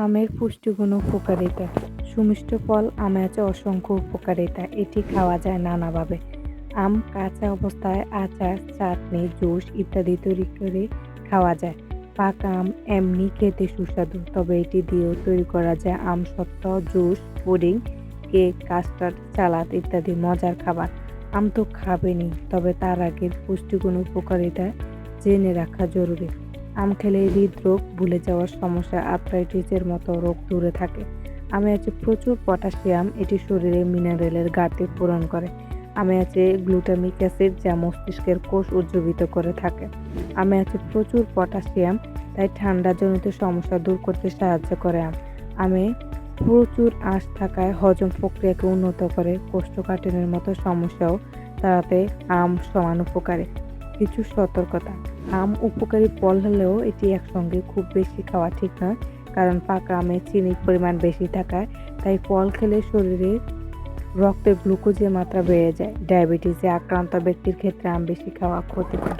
আমের পুষ্টিগুণ উপকারিতা। সুমিষ্ট ফল, আমে আছে অসংখ্য উপকারিতা। এটি খাওয়া যায় নানাভাবে। আম, কাঁচা অবস্থায় আচার, চাটনি, জুস ইত্যাদি তৈরি করে খাওয়া যায়। পাকা আম এমনি খেতে সুস্বাদু, তবে এটি দিয়েও তৈরি করা যায় আম সত্ত্ব, juice, pudding, cake, custard, salad ইত্যাদি মজার খাবার। আম তো খাবেনি তবে তার আগে পুষ্টিগুণ উপকারিতা জেনে রাখা জরুরি। আম খেলে হৃদরোগ, ভুলে যাওয়ার সমস্যা আর্থ্রাইটিসের মতো রোগ দূরে থাকে। আমে আছে প্রচুর পটাশিয়াম এটি শরীরে মিনারেলের ঘাটতি পূরণ করে। আমে আছে গ্লুটামিক অ্যাসিড যা মস্তিষ্কের কোষ উজ্জীবিত করে থাকে। আমে আছে প্রচুর পটাশিয়াম তাই ঠান্ডাজনিত সমস্যা দূর করতে সাহায্য করে আম। আমে প্রচুর আঁশ থাকায় হজম প্রক্রিয়াকে উন্নত করে। কোষ্ঠকাঠিন্যের মতো সমস্যাও তাড়াতে আম সমান উপকারী। কিছু সতর্কতা। আম উপকারী ফল হলেও এটি একসঙ্গে খুব বেশি খাওয়া ঠিক নয়, কারণ পাকা আমে চিনির পরিমাণ বেশি থাকায়, তাই ফল খেলে শরীরে রক্তে গ্লুকোজের মাত্রা বেড়ে যায়। ডায়াবেটিসে আক্রান্ত ব্যক্তির ক্ষেত্রে আম বেশি খাওয়া ক্ষতিকর।